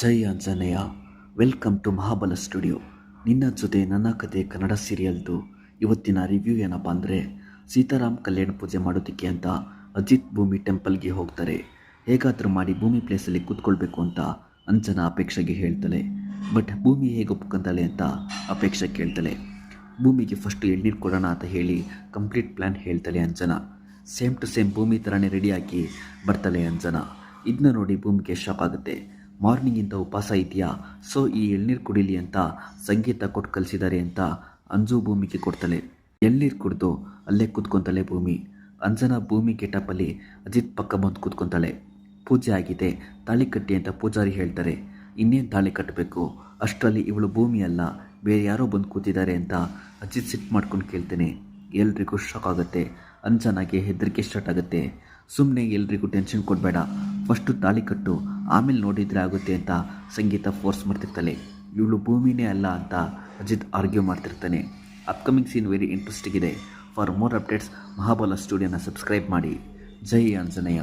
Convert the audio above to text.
Jai Anjaneya. Welcome to Mahabala studio. ನಿನ್ನ ಜೊತೆ ನನ್ನ ಕತೆ ಕನ್ನಡ ಸೀರಿಯಲ್ದು ಇವತ್ತಿನ ರಿವ್ಯೂ ಏನಪ್ಪ ಅಂದರೆ, ಸೀತಾರಾಮ್ ಕಲ್ಯಾಣ ಪೂಜೆ ಮಾಡೋದಕ್ಕೆ ಅಂತ ಅಜಿತ್ ಭೂಮಿ ಟೆಂಪಲ್ಗೆ ಹೋಗ್ತಾರೆ. ಹೇಗಾದರೂ ಮಾಡಿ ಭೂಮಿ ಪ್ಲೇಸಲ್ಲಿ ಕೂತ್ಕೊಳ್ಬೇಕು ಅಂತ ಅಂಜನಾ ಅಪೇಕ್ಷೆಗೆ ಹೇಳ್ತಾಳೆ. ಬಟ್ ಭೂಮಿ ಹೇಗೆ ಒಪ್ಕೊಂತಾಳೆ ಅಂತ ಅಪೇಕ್ಷೆ ಕೇಳ್ತಾಳೆ. ಭೂಮಿಗೆ ಫಸ್ಟು ಎಳ್ನೀರು ಕೊಡೋಣ ಅಂತ ಹೇಳಿ ಕಂಪ್ಲೀಟ್ ಪ್ಲ್ಯಾನ್ ಹೇಳ್ತಾಳೆ ಅಂಜನಾ. ಸೇಮ್ ಟು ಸೇಮ್ ಭೂಮಿ ಥರನೇ ರೆಡಿಯಾಗಿ ಬರ್ತಾಳೆ ಅಂಜನಾ. ಇದನ್ನ ನೋಡಿ ಭೂಮಿಗೆ ಶಾಕ್ ಆಗುತ್ತೆ. ಮಾರ್ನಿಂಗಿಂದ ಉಪವಾಸ ಇದೆಯಾ? ಸೊ, ಈ ಎಳ್ನೀರು ಕುಡಿಲಿ ಅಂತ ಸಂಗೀತ ಕೊಟ್ಟು ಕಲಿಸಿದ್ದಾರೆ ಅಂತ ಅಂಜು ಭೂಮಿಗೆ ಕೊಡ್ತಾಳೆ. ಎಳ್ನೀರು ಕುಡಿದು ಅಲ್ಲೇ ಕೂತ್ಕೊತಾಳೆ ಭೂಮಿ. ಅಂಜನ ಭೂಮಿ ಗೆಟಪಲ್ಲಿ ಅಜಿತ್ ಪಕ್ಕ ಬಂದು ಕೂತ್ಕೊತಾಳೆ. ಪೂಜೆ ಆಗಿದೆ. ತಾಳಿ ಕಟ್ಟಿ ಅಂತ ಪೂಜಾರಿ ಹೇಳ್ತಾರೆ. ಇನ್ನೇನು ತಾಳಿ ಕಟ್ಟಬೇಕು ಅಷ್ಟರಲ್ಲಿ ಇವಳು ಭೂಮಿ ಅಲ್ಲ. ಬೇರೆ ಯಾರೋ ಬಂದು ಕೂತಿದ್ದಾರೆ ಅಂತ ಅಜಿತ್ ಸಿಟ್ ಮಾಡ್ಕೊಂಡು ಕೇಳ್ತೇನೆ. ಎಲ್ರಿಗೂ ಶಾಕ್ ಆಗುತ್ತೆ. ಅಂಜನಾಗೆ ಹೆದರಿಕೆ ಸ್ಟಾರ್ಟ್ ಆಗುತ್ತೆ. ಸುಮ್ಮನೆ ಎಲ್ರಿಗೂ ಟೆನ್ಷನ್ ಕೊಡಬೇಡ. ಫಸ್ಟು ತಾಳಿ ಕಟ್ಟು ಆಮೇಲೆ ನೋಡಿದರೆ ಆಗುತ್ತೆ ಅಂತ ಸಂಗೀತ ಫೋರ್ಸ್ ಮಾಡ್ತಿರ್ತಾನೆ. ಇವಳು ಭೂಮಿನೇ ಅಲ್ಲ ಅಂತ ಅಜಿತ್ ಆರ್ಗ್ಯೂ ಮಾಡ್ತಿರ್ತಾನೆ. ಅಪ್ಕಮಿಂಗ್ ಸೀನ್ ವೆರಿ ಇಂಟ್ರೆಸ್ಟಿಂಗ್ ಇದೆ. ಫಾರ್ ಮೋರ್ ಅಪ್ಡೇಟ್ಸ್ ಮಹಾಬಲ ಸ್ಟುಡಿಯೋನ ಸಬ್ಸ್ಕ್ರೈಬ್ ಮಾಡಿ. ಜೈ ಆಂಜನೇಯ.